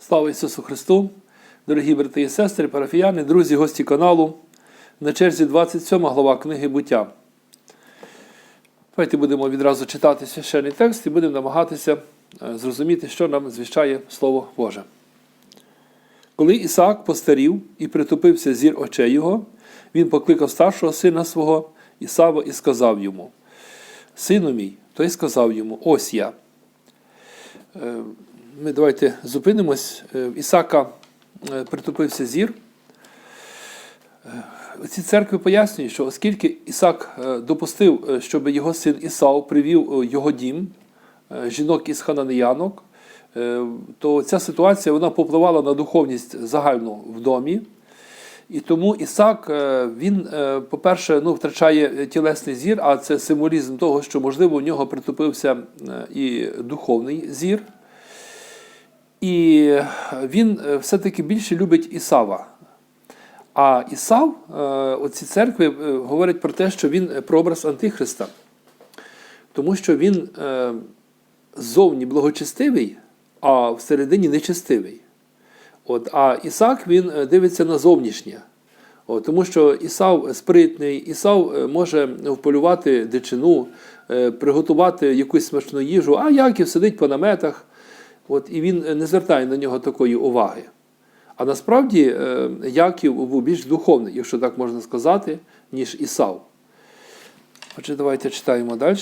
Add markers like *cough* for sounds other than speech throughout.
Слава Ісусу Христу! Дорогі брати і сестри, парафіяни, друзі, гості каналу. На черзі 27 глава книги буття. Давайте будемо відразу читати священний текст і будемо намагатися е, зрозуміти, що нам звіщає Слово Боже. Коли Ісаак постарів і притупився зір очей його, він покликав старшого сина свого Ісава і сказав йому: Сину мій, той сказав йому: Ось я. Е, Ми давайте зупинимось. Е, В Ісака е, притупився зір. Е, Ці церкви пояснюють, що оскільки Ісак е, допустив, е, щоб його син Ісав привів його дім е, жінок із хананеянок, е, то ця ситуація вона попливала на духовність загальну в домі. І тому Ісак, е, він, е, по-перше, ну, втрачає тілесний зір, а це символізм того, що, можливо, у нього притупився е, і духовний зір. І він е, все-таки більше любить Ісава. А Ісав, е, оці церкви е, говорять про те, що він прообраз Антихриста. Тому що він е, ззовні благочестивий, а всередині нечестивий. От, а Ісак він е, дивиться на зовнішнє. От, тому що Ісав спритний, Ісав е, може вполювати дичину, е, приготувати якусь смачну їжу, а Яків сидить по наметах. От, і він не звертає на нього такої уваги. А насправді е, Яків був більш духовний, якщо так можна сказати, ніж Ісав. Отже, давайте читаємо далі.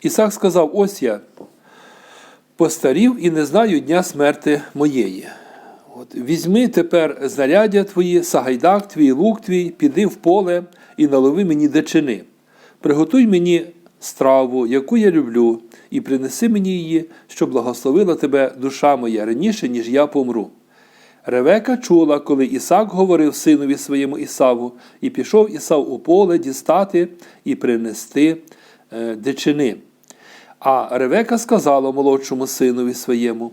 Ісак сказав: Ось я постарів і не знаю дня смерти моєї. От, Візьми тепер знаряддя твої, сагайдак твій, лук твій, піди в поле і налови мені дичини. Приготуй мені страву, яку я люблю, і принеси мені її, що благословила тебе душа моя раніше, ніж я помру. Ревека чула, коли Ісак говорив синові своєму Ісаву, і пішов Ісав у поле дістати і принести е, дичини. А Ревека сказала молодшому синові своєму,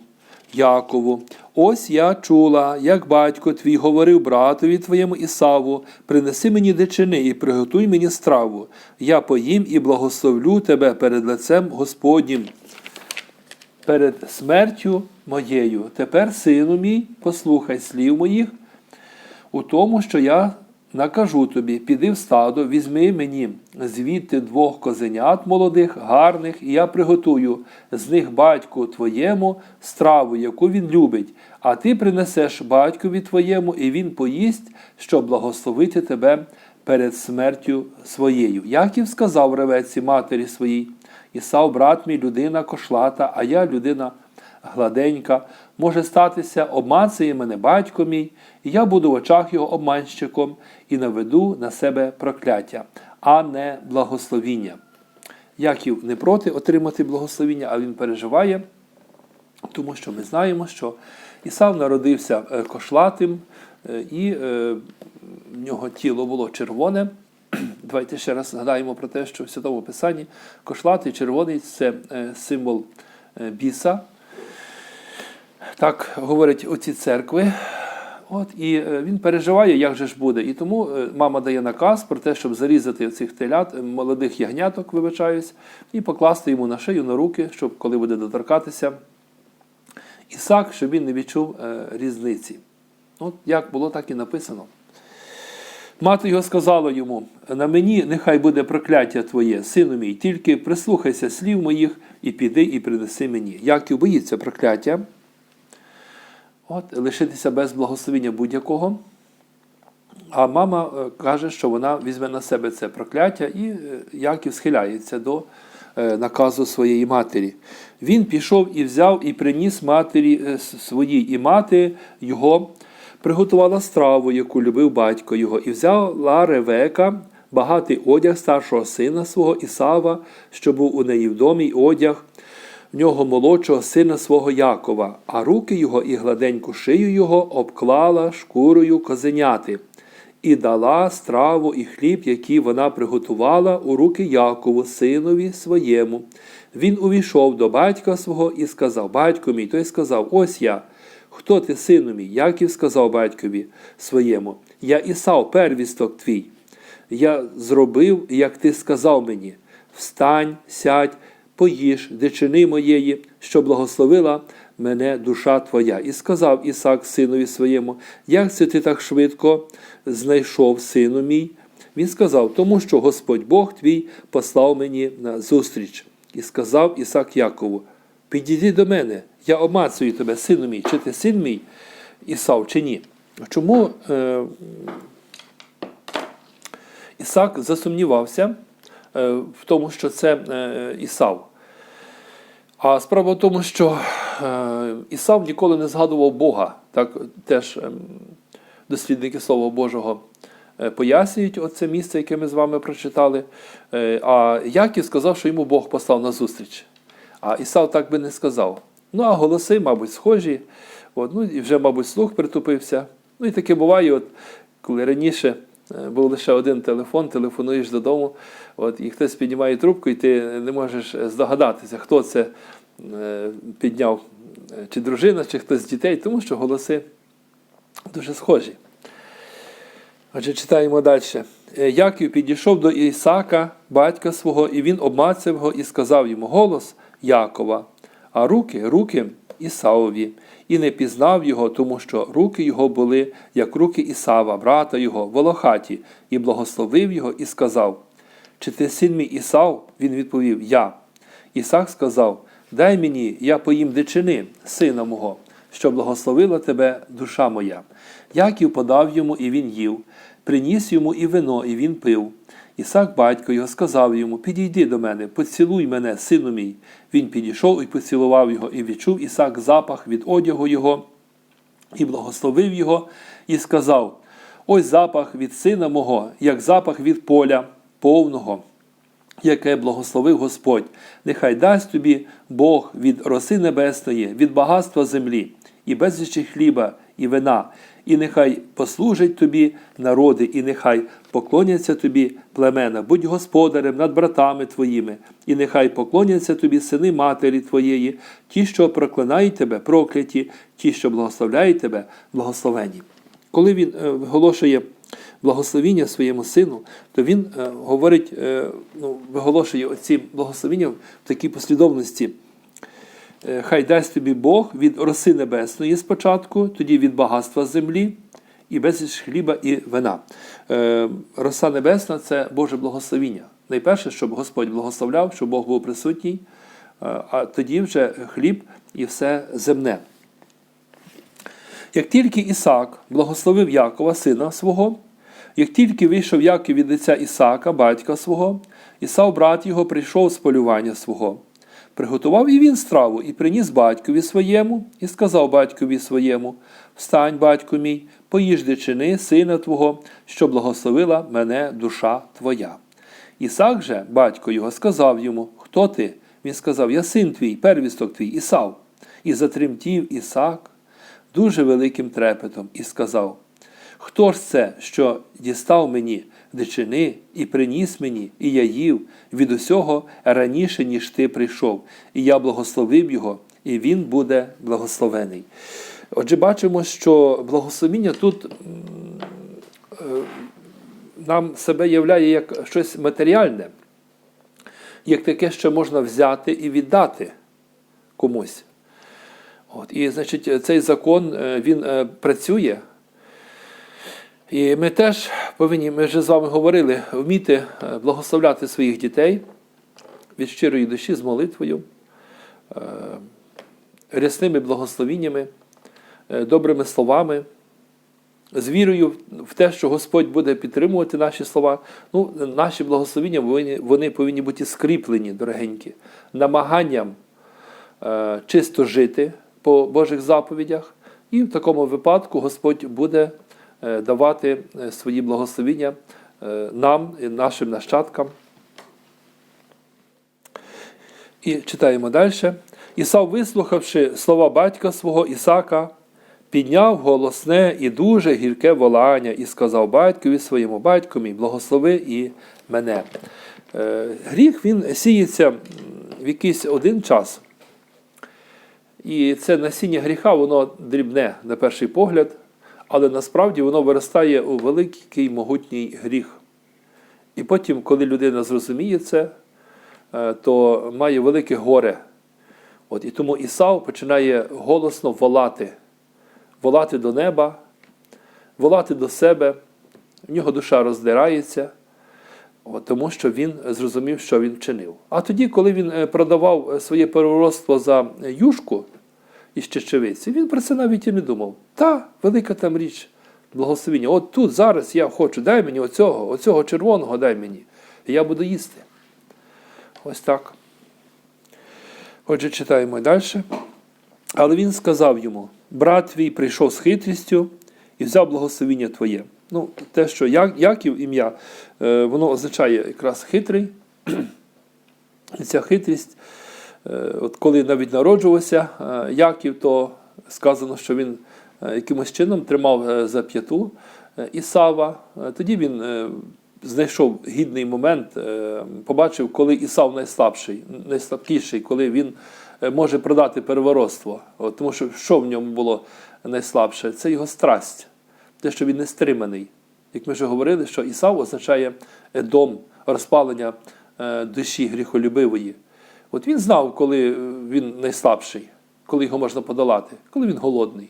Якову, ось я чула, як батько твій говорив братові твоєму Ісаву, принеси мені дичини і приготуй мені страву. Я поїм і благословлю тебе перед лицем Господнім, перед смертю моєю. Тепер, сину мій, послухай слів моїх у тому, що я накажу тобі, піди в стадо, візьми мені звідти двох козенят молодих, гарних, і я приготую з них батьку твоєму страву, яку він любить, а ти принесеш батькові твоєму, і він поїсть, щоб благословити тебе перед смертю своєю. Яків сказав ревеці матері своїй, Ісав, брат мій, людина кошлата, а я людина гладенька. Може статися, обмацає мене батько мій, і я буду в очах його обманщиком і наведу на себе прокляття, а не благословіння. Яків не проти отримати благословіння, а він переживає, тому що ми знаємо, що Ісав народився е, кошлатим, е, і е, в нього тіло було червоне. *clears throat* Давайте ще раз згадаємо про те, що в Святому Писанні кошлатий червоний це символ біса. Так говорять оці церкви. От, І е, він переживає, як же ж буде. І тому е, мама дає наказ про те, щоб зарізати цих телят, е, молодих ягняток, вибачаюсь, і покласти йому на шию, на руки, щоб коли буде доторкатися Ісак, щоб він не відчув різниці. От як було, так і написано. Мати його сказала йому: на мені нехай буде прокляття твоє, сину мій, тільки прислухайся слів моїх і піди і принеси мені. Яків боїться прокляття. От, лишитися без благословення будь-якого. А мама е, каже, що вона візьме на себе це прокляття, і е, Яків схиляється до е, наказу своєї матері. Він пішов і взяв і приніс матері своїй, і мати його приготувала страву, яку любив батько його, і взяла Ревека багатий одяг старшого сина свого Ісава, що був у неї в домі, й одяг в нього молодшого сина свого Якова, а руки його і гладеньку шию його обклала шкурою козеняти, і дала страву і хліб, який вона приготувала у руки Якову, синові своєму. Він увійшов до батька свого і сказав: Батько мій, той сказав: Ось я. Хто ти, сину мій? Яків сказав батькові своєму: Я Ісав, первісток твій. Я зробив, як ти сказав мені: встань, сядь, поїж дичини моєї, що благословила мене душа твоя. І сказав Ісак синові своєму, як це ти так швидко знайшов сину мій? Він сказав, тому що Господь Бог твій послав мені на зустріч. І сказав Ісак Якову: Підійди до мене, я обмацую тебе, сину мій, чи ти син мій Ісав, чи ні? Чому е, Ісак засумнівався е, в тому, що це е, Ісав? А справа в тому, що е, Ісав ніколи не згадував Бога. Так теж ем, дослідники Слова Божого е, пояснюють оце місце, яке ми з вами прочитали. Е, А Яків сказав, що йому Бог послав на зустріч. А Ісав так би не сказав. Ну, а голоси, мабуть, схожі. От, ну, і вже, мабуть, слух притупився. Ну і таке буває, от, коли раніше був лише один телефон, телефонуєш додому, от, і хтось піднімає трубку, і ти не можеш здогадатися, хто це е, підняв, е, чи дружина, чи хтось з дітей, тому що голоси дуже схожі. Отже, читаємо далі. Е, Яків підійшов до Ісака, батька свого, і він обмацав його і сказав йому голос Якова, а руки руки Ісавові, і не пізнав його, тому що руки його були, як руки Ісава, брата його, волохаті, і благословив його і сказав: Чи ти син мій Ісав? Він відповів: Я. Ісак сказав: Дай мені, я поїм дичини, сина мого, що благословила тебе душа моя. Яків подав йому, і він їв, приніс йому і вино, і він пив. Ісак, батько його, сказав йому: Підійди до мене, поцілуй мене, сину мій. Він підійшов і поцілував його, і відчув Ісак запах від одягу його, і благословив його, і сказав: Ось запах від сина мого, як запах від поля повного яке благословив Господь. Нехай дасть тобі Бог від роси небесної, від багатства землі, і безлічі хліба, і вина, і нехай послужать тобі народи, і нехай поклоняться тобі племена, будь господарем над братами твоїми, і нехай поклоняться тобі сини матері твоєї, ті, що проклинають тебе, прокляті, ті, що благословляють тебе, благословені. Коли він е, виголошує благословіння своєму сину, то він е, говорить, е, ну, виголошує оці благословіння в такій послідовності. Е, Хай дасть тобі Бог від роси небесної спочатку, тоді від багатства землі і безліч хліба і вина. Е, Роса небесна це Боже благословіння. Найперше, щоб Господь благословляв, щоб Бог був присутній, е, а тоді вже хліб і все земне. Як тільки Ісак благословив Якова, сина свого, як тільки вийшов Яків від лиця Ісака, батька свого, Ісав, брат його, прийшов з полювання свого. Приготував і він страву, і приніс батькові своєму, і сказав батькові своєму: Встань, батько мій, поїж дичини, сина твого, що благословила мене душа твоя. Ісак же, батько його, сказав йому: Хто ти? Він сказав: Я син твій, первісток твій, Ісав. І затремтів Ісак дуже великим трепетом, і сказав: Хто ж це, що дістав мені дичини і приніс мені, і я їв від усього раніше, ніж ти прийшов, і я благословив його, і він буде благословений. Отже, бачимо, що благословіння тут е, нам себе являє як щось матеріальне, як таке, що можна взяти і віддати комусь. От, І, значить, цей закон е, він е, працює. І ми теж повинні, ми вже з вами говорили, вміти е, благословляти своїх дітей від щирої душі з молитвою, е, рясними благословіннями, е, добрими словами, з вірою в те, що Господь буде підтримувати наші слова. Ну, Наші благословіння вони, повинні бути скріплені, дорогенькі, намаганням чисто жити по Божих заповідях, і в такому випадку Господь буде давати е, свої благословіння е, нам і нашим нащадкам. І читаємо далі. Ісав, вислухавши слова батька свого Ісака, підняв голосне і дуже гірке волання і сказав батькові своєму батькові, благослови і мене. Е, Гріх він сіється в якийсь один час. І це насіння гріха, воно дрібне на перший погляд, але насправді воно виростає у великий могутній гріх. І потім, коли людина зрозуміє це, е, то має велике горе От, і тому Ісав починає голосно волати, волати до неба, волати до себе, в нього душа роздирається, от, тому що він зрозумів, що він вчинив. А тоді, коли він е, продавав е, своє первородство за юшку із чечевиці, він про це навіть і не думав. Та, велика там річ, благословіння. От тут зараз я хочу, дай мені оцього, оцього червоного дай мені. І я буду їсти. Ось так. Отже, читаємо далі. Але він сказав йому: брат твій прийшов з хитрістю і взяв благословіння твоє. Ну, те, що Яків ім'я, е, воно означає якраз хитрий. *clears throat* І ця хитрість, от коли навіть народжувався е, Яків, то сказано, що він е, якимось чином тримав е, за п'яту е, Ісава. Е, Тоді він е, знайшов гідний момент, е, побачив, коли Ісав найслабший, найслабкіший, коли він е, може продати первородство. От, Тому що що в ньому було найслабше? Це його страсть, те, що він не стриманий. Як ми вже говорили, що Ісав означає е, дом, розпалення е, душі гріхолюбивої. От він знав, коли е, він найслабший, коли його можна подолати, коли він голодний.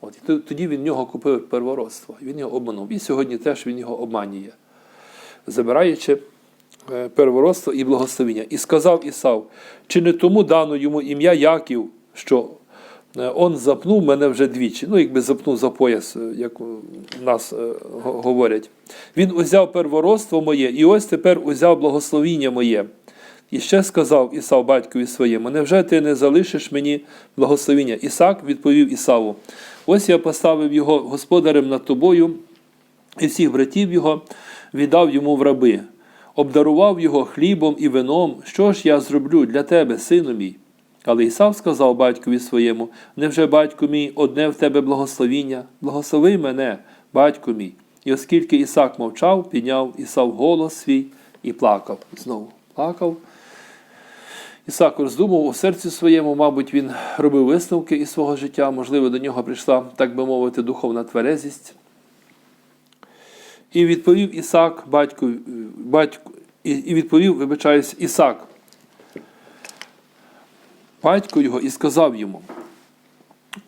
От, і тоді він в нього купив первородство, він його обманув. І сьогодні теж він його обманює, забираючи е, первородство і благословення. І сказав Ісав, чи не тому дано йому ім'я Яків, що е, он запнув мене вже двічі. Ну, якби запнув за пояс, як нас говорять. Він узяв первородство моє, і ось тепер узяв благословіння моє. І ще сказав Ісав батькові своєму: невже ти не залишиш мені благословіння? Ісак відповів Ісаву: Ось я поставив його господарем над тобою, і всіх братів його віддав йому в раби, обдарував його хлібом і вином. Що ж я зроблю для тебе, сину мій? Але Ісав сказав батькові своєму: Невже, батько мій, одне в тебе благословіння? Благослови мене, батько мій. І оскільки Ісак мовчав, підняв Ісав голос свій і плакав. Знову плакав. Ісак роздумав у серці своєму, мабуть, він робив висновки із свого життя, можливо, до нього прийшла, так би мовити, духовна тверезість. І відповів Ісак батьку, батьку і, відповів, вибачаюсь, Ісак, батько його, і сказав йому: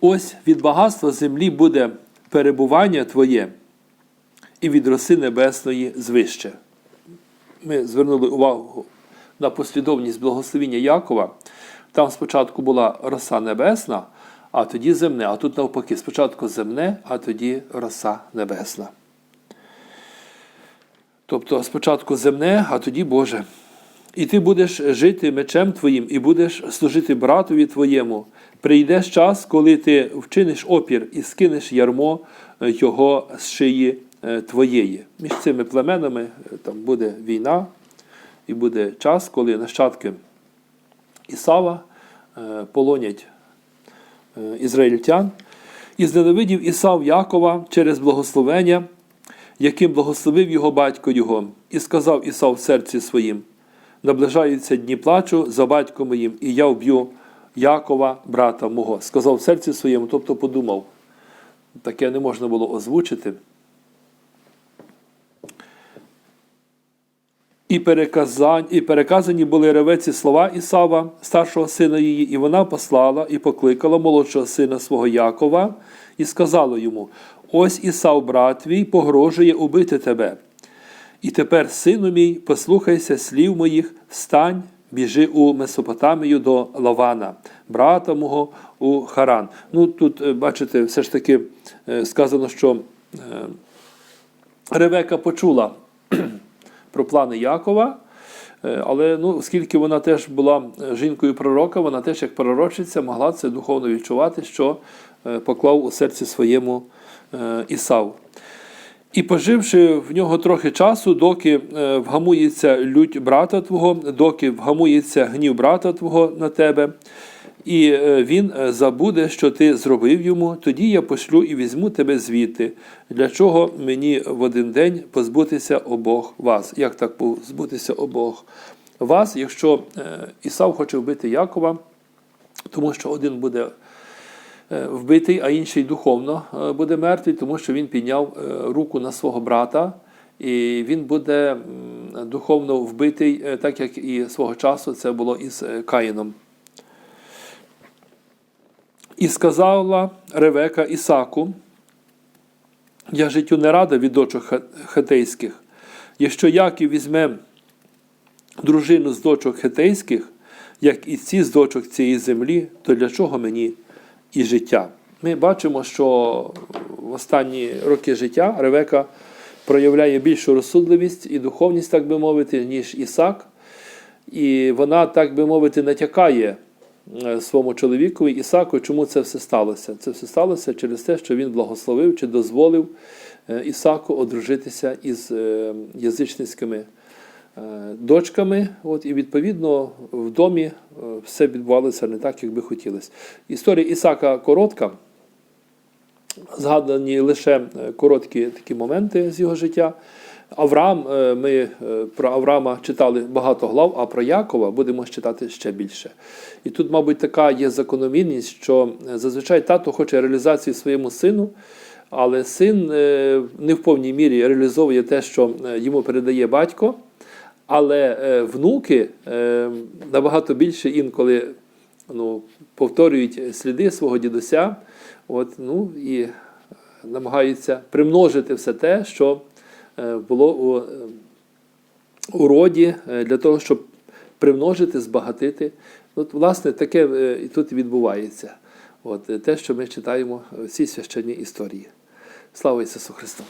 ось від багатства землі буде перебування твоє, і від роси небесної звище. Ми звернули увагу на послідовність благословіння Якова. Там спочатку була роса небесна, а тоді земне. А тут навпаки, спочатку земне, а тоді роса небесна. Тобто спочатку земне, а тоді Боже. І ти будеш жити мечем твоїм, і будеш служити братові твоєму. Прийде час, коли ти вчиниш опір і скинеш ярмо е, його з шиї е, твоєї. Між цими племенами е, там буде війна, і буде час, коли нащадки Ісава е, полонять е, ізраїльтян. І зненавидів Ісав Якова через благословення, яким благословив його батько його, і сказав Ісав в серці своїм: наближаються дні плачу за батьком моїм, і я вб'ю Якова, брата мого. Сказав в серці своєму, тобто подумав. Таке не можна було озвучити. І, переказані, і переказані були ревеці слова Ісава, старшого сина її, і вона послала і покликала молодшого сина свого Якова, і сказала йому: Ось Ісав, брат твій, погрожує убити тебе. І тепер, сину мій, послухайся слів моїх, встань, біжи у Месопотамію до Лавана, брата мого у Харан. Ну тут, е, бачите, все ж таки е, сказано, що е, Ревека почула про плани Якова. Е, Але ну, оскільки вона теж була е, жінкою пророка, вона теж як пророчиця могла це духовно відчувати, що е, поклав у серці своєму Ісав. І поживши в нього трохи часу, доки вгамується лють брата твого, доки вгамується гнів брата твого на тебе, і е, він е, забуде, що ти зробив йому, тоді я пошлю і візьму тебе звідти. Для чого мені в один день позбутися обох вас? Як так позбутися обох вас, якщо е, Ісав хоче вбити Якова, тому що один буде вбитий, а інший духовно буде мертвий, тому що він підняв руку на свого брата, і він буде духовно вбитий, так як і свого часу це було із Каїном. І сказала Ревека Ісаку, я життю не рада від дочок хетейських, якщо Яків візьме дружину з дочок хетейських, як і ці з дочок цієї землі, то для чого мені і життя? Ми бачимо, що в останні роки життя Ревека проявляє більшу розсудливість і духовність, так би мовити, ніж Ісак. І вона, так би мовити, натякає своєму чоловікові Ісаку, чому це все сталося. Це все сталося через те, що він благословив чи дозволив е, Ісаку одружитися із е, язичницькими е, дочками. От, і відповідно в домі е, все відбувалося не так, як би хотілося. Історія Ісака коротка. Згадані лише е, короткі такі моменти з його життя. Авраам, е, ми е, про Авраама читали багато глав, а про Якова будемо читати ще більше. І тут, мабуть, така є закономірність, що е, зазвичай тато хоче реалізації своєму сину, але син не в повній мірі реалізовує те, що йому передає батько. Але внуки набагато більше інколи ну, повторюють сліди свого дідуся, от, ну, і намагаються примножити все те, що було у, е, у роді, е, для того, щоб примножити, збагатити. От, власне, таке е, і тут відбувається. От, е, те, що ми читаємо в цій священній історії. Слава Ісусу Христу!